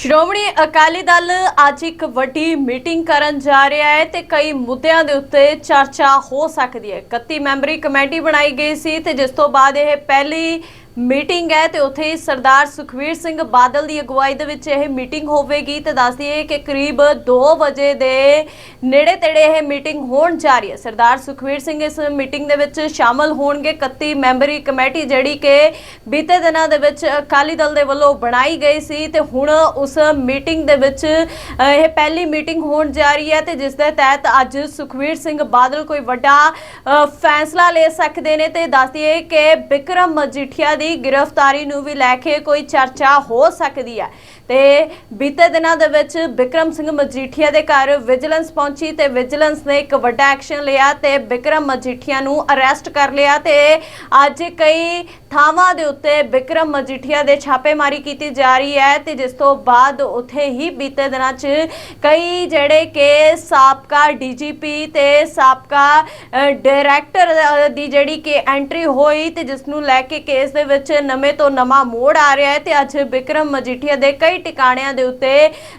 ਸ਼੍ਰੋਮਣੀ ਅਕਾਲੀ ਦਲ ਅੱਜ ਇੱਕ ਵੱਡੀ ਮੀਟਿੰਗ ਕਰਨ ਜਾ ਰਿਹਾ ਹੈ ਤੇ ਕਈ ਮੁੱਦਿਆਂ ਦੇ ਉੱਤੇ ਚਰਚਾ ਹੋ ਸਕਦੀ ਹੈ। 31 ਮੈਂਬਰੀ ਕਮੇਟੀ ਬਣਾਈ ਗਈ ਸੀ ਤੇ ਜਿਸ ਤੋਂ ਬਾਅਦ ਇਹ ਪਹਿਲੀ ਮੀਟਿੰਗ ਹੈ ਤੇ ਉੱਥੇ ਹੀ ਸਰਦਾਰ ਸੁਖਵੀਰ ਸਿੰਘ ਬਾਦਲ ਦੀ ਅਗਵਾਈ ਦੇ ਵਿੱਚ ਇਹ ਮੀਟਿੰਗ ਹੋਵੇਗੀ ਤੇ ਦੱਸ ਦਈਏ ਕਿ ਕਰੀਬ 2 ਵਜੇ ਦੇ ਨੇੜੇ ਤੇੜੇ ਇਹ ਮੀਟਿੰਗ ਹੋਣ ਜਾ ਰਹੀ ਹੈ। ਸਰਦਾਰ ਸੁਖਵੀਰ ਸਿੰਘ ਇਸ ਮੀਟਿੰਗ ਦੇ ਵਿੱਚ ਸ਼ਾਮਲ ਹੋਣਗੇ। 31 ਮੈਂਬਰੀ ਕਮੇਟੀ ਜਿਹੜੀ ਕਿ ਬੀਤੇ ਦਿਨਾਂ ਦੇ ਵਿੱਚ ਅਕਾਲੀ ਦਲ ਦੇ ਵੱਲੋਂ ਬਣਾਈ ਗਈ ਸੀ ਤੇ ਹੁਣ ਉਸ ਮੀਟਿੰਗ ਦੇ ਵਿੱਚ ਇਹ ਪਹਿਲੀ ਮੀਟਿੰਗ ਹੋਣ ਜਾ ਰਹੀ ਹੈ ਤੇ ਜਿਸ ਦੇ ਤਹਿਤ ਅੱਜ ਸੁਖਵੀਰ ਸਿੰਘ ਬਾਦਲ ਕੋਈ ਵੱਡਾ ਫੈਸਲਾ ਲੈ ਸਕਦੇ ਨੇ ਤੇ ਦੱਸ ਦਈਏ ਕਿ ਬਿਕਰਮ ਮਜੀਠੀਆ ਦੀ ਗ੍ਰਿਫਤਾਰੀ ਨੂੰ ਵੀ ਲੈ ਕੇ ਕੋਈ ਚਰਚਾ ਹੋ ਸਕਦੀ ਹੈ। ਤੇ ਬੀਤੇ ਦਿਨਾਂ ਦੇ ਵਿੱਚ ਵਿਕਰਮ ਸਿੰਘ ਮਜੀਠੀਆ ਦੇ ਘਰ ਵਿਜੀਲੈਂਸ ਪਹੁੰਚੀ ਤੇ ਵਿਜੀਲੈਂਸ ਨੇ ਇੱਕ ਵੱਡਾ ਐਕਸ਼ਨ ਲਿਆ ਤੇ ਵਿਕਰਮ ਮਜੀਠੀਆ ਨੂੰ ਅਰੈਸਟ ਕਰ ਲਿਆ ਤੇ ਅੱਜ ਕਈ ਥਾਵਾਂ ਦੇ ਉੱਤੇ ਵਿਕਰਮ ਮਜੀਠੀਆ ਦੇ ਛਾਪੇਮਾਰੀ ਕੀਤੀ ਜਾ ਰਹੀ ਹੈ ਤੇ ਜਿਸ ਤੋਂ ਬਾਅਦ ਉੱਥੇ ਹੀ ਬੀਤੇ ਦਿਨਾਂ 'ਚ ਕਈ ਜਿਹੜੇ ਕਿ ਸਾਬਕਾ ਡੀਜੀਪੀ ਤੇ ਸਾਬਕਾ ਡਾਇਰੈਕਟਰ ਦੀ ਜਿਹੜੀ ਕਿ ਐਂਟਰੀ ਹੋਈ ਤੇ ਜਿਸ ਨੂੰ ਲੈ ਕੇ ਕੇਸ ਦੇ ਵਿੱਚ ਨਵੇਂ ਤੋਂ ਨਵਾਂ ਮੋੜ ਆ ਰਿਹਾ ਹੈ ਤੇ ਅੱਜ ਵਿਕਰਮ ਮਜੀਠੀਆ ਦੇ ਕਈ ਟਿਕਾਣਿਆਂ ਦੇ ਉੱਤੇ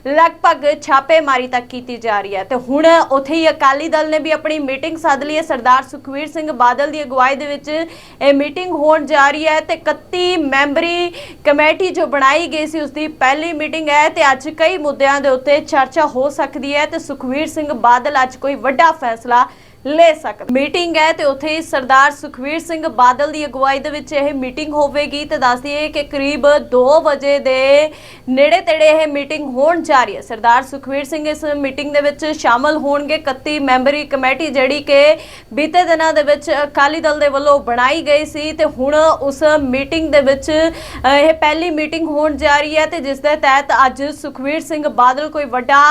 ਲਗਭਗ ਛਾਪੇਮਾਰੀ ਤੱਕ ਕੀਤੀ ਜਾ ਰਹੀ ਹੈ। ਤੇ ਹੁਣ ਉੱਥੇ ਹੀ ਅਕਾਲੀ ਦਲ ਨੇ ਵੀ ਆਪਣੀ ਮੀਟਿੰਗ ਸੱਦ ਲਈ ਹੈ। ਸਰਦਾਰ ਸੁਖਵੀਰ ਸਿੰਘ ਬਾਦਲ ਦੀ ਅਗਵਾਈ ਦੇ ਵਿੱਚ ਇਹ ਮੀਟਿੰਗ ਹੋਣ ਜਾ ਰਹੀ ਹੈ ਤੇ 31 ਮੈਂਬਰੀ ਕਮੇਟੀ ਜੋ ਬਣਾਈ ਗਈ ਸੀ ਉਸ ਦੀ ਪਹਿਲੀ ਮੀਟਿੰਗ ਹੈ ਤੇ ਅੱਜ ਕਈ ਮੁੱਦਿਆਂ ਦੇ ਉੱਤੇ ਚਰਚਾ ਹੋ ਸਕਦੀ ਹੈ ਤੇ ਸੁਖਵੀਰ ਸਿੰਘ ਬਾਦਲ ਅੱਜ ਕੋਈ ਵੱਡਾ ਫੈਸਲਾ ਲੈ ਸਕਦਾ। ਮੀਟਿੰਗ ਹੈ ਤੇ ਉੱਥੇ ਹੀ ਸਰਦਾਰ ਸੁਖਵੀਰ ਸਿੰਘ ਬਾਦਲ ਦੀ ਅਗਵਾਈ ਦੇ ਵਿੱਚ ਇਹ ਮੀਟਿੰਗ ਹੋਵੇਗੀ ਤੇ ਦੱਸ ਦਈਏ ਕਿ ਕਰੀਬ 2 ਵਜੇ ਦੇ ਨੇੜੇ ਤੇੜੇ ਇਹ ਮੀਟਿੰਗ ਹੋਣ ਜਾ ਰਹੀ ਹੈ। ਸਰਦਾਰ ਸੁਖਵੀਰ ਸਿੰਘ ਇਸ ਮੀਟਿੰਗ ਦੇ ਵਿੱਚ ਸ਼ਾਮਲ ਹੋਣਗੇ। 31 ਮੈਂਬਰੀ ਕਮੇਟੀ ਜਿਹੜੀ ਕਿ ਬੀਤੇ ਦਿਨਾਂ ਦੇ ਵਿੱਚ ਅਕਾਲੀ ਦਲ ਦੇ ਵੱਲੋਂ ਬਣਾਈ ਗਈ ਸੀ ਤੇ ਹੁਣ ਉਸ ਮੀਟਿੰਗ ਦੇ ਵਿੱਚ ਇਹ ਪਹਿਲੀ ਮੀਟਿੰਗ ਹੋਣ ਜਾ ਰਹੀ ਹੈ ਤੇ ਜਿਸ ਦੇ ਤਹਿਤ ਅੱਜ ਸੁਖਵੀਰ ਸਿੰਘ ਬਾਦਲ ਕੋਈ ਵੱਡਾ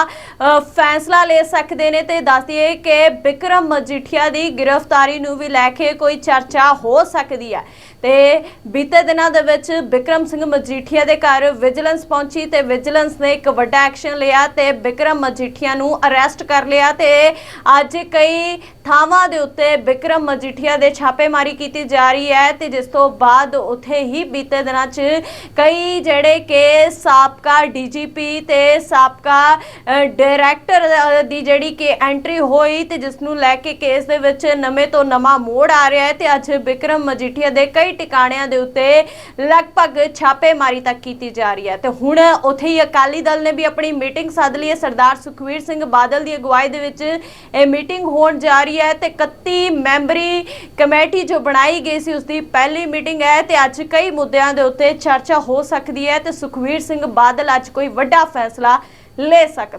ਫੈਸਲਾ ਲੈ ਸਕਦੇ ਨੇ ਤੇ ਦੱਸ ਦਈਏ ਕਿ ਬਿਕਰਮ ਮਜੀਠੀਆ ਦੀ ਗ੍ਰਿਫਤਾਰੀ ਨੂੰ ਵੀ ਲੈ ਕੇ ਕੋਈ ਚਰਚਾ ਹੋ ਸਕਦੀ ਹੈ। ਤੇ ਬੀਤੇ ਦਿਨਾਂ ਦੇ ਵਿੱਚ ਵਿਕਰਮ ਸਿੰਘ ਮਜੀਠੀਆ ਦੇ ਘਰ ਵਿਜੀਲੈਂਸ ਪਹੁੰਚੀ ਤੇ ਵਿਜੀਲੈਂਸ ਨੇ ਇੱਕ ਵੱਡਾ ਐਕਸ਼ਨ ਲਿਆ ਤੇ ਵਿਕਰਮ ਮਜੀਠੀਆ ਨੂੰ ਅਰੈਸਟ ਕਰ ਲਿਆ ਤੇ ਅੱਜ ਕਈ ਥਾਵਾਂ ਦੇ ਉੱਤੇ ਵਿਕਰਮ ਮਜੀਠੀਆ ਦੇ ਛਾਪੇਮਾਰੀ ਕੀਤੀ ਜਾ ਰਹੀ ਹੈ ਤੇ ਜਿਸ ਤੋਂ ਬਾਅਦ ਉੱਥੇ ਹੀ ਬੀਤੇ ਦਿਨਾਂ 'ਚ ਕਈ ਜਿਹੜੇ ਕਿ ਸਾਬਕਾ ਡੀਜੀਪੀ ਤੇ ਸਾਬਕਾ ਡਾਇਰੈਕਟਰ ਦੀ ਜਿਹੜੀ ਕਿ ਐਂਟਰੀ ਹੋਈ ਤੇ ਜਿਸ ਨੂੰ ਲੈ ਕੇ ਕੇਸ ਦੇ ਵਿੱਚ ਨਵੇਂ ਤੋਂ ਨਵਾਂ ਮੋੜ ਆ ਰਿਹਾ ਹੈ ਤੇ ਅੱਜ ਵਿਕਰਮ ਮਜੀਠੀਆ ਦੇ ਕਈ ਟਿਕਾਣਿਆਂ ਦੇ ਉੱਤੇ ਲਗਭਗ ਛਾਪੇਮਾਰੀ ਤੱਕ ਕੀਤੀ ਜਾ ਰਹੀ ਹੈ। ਤੇ ਹੁਣ ਉੱਥੇ ਹੀ ਅਕਾਲੀ ਦਲ ਨੇ ਵੀ ਆਪਣੀ ਮੀਟਿੰਗ ਸੱਦ ਲਈ ਹੈ। ਸਰਦਾਰ ਸੁਖਵੀਰ ਸਿੰਘ ਬਾਦਲ ਦੀ ਅਗਵਾਈ ਦੇ ਵਿੱਚ ਇਹ ਮੀਟਿੰਗ ਹੋਣ ਜਾ ਰਹੀ ਰਹੀ ਹੈ ਤੇ 31 ਮੈਂਬਰੀ ਕਮੇਟੀ ਜੋ ਬਣਾਈ ਗਈ ਸੀ ਉਸ ਦੀ ਪਹਿਲੀ ਮੀਟਿੰਗ ਹੈ ਤੇ ਅੱਜ ਕਈ ਮੁੱਦਿਆਂ ਦੇ ਉੱਤੇ ਚਰਚਾ ਹੋ ਸਕਦੀ ਹੈ ਤੇ ਸੁਖਵੀਰ ਸਿੰਘ ਬਾਦਲ ਅੱਜ ਕੋਈ ਵੱਡਾ ਫੈਸਲਾ ਲੈ ਸਕਦਾ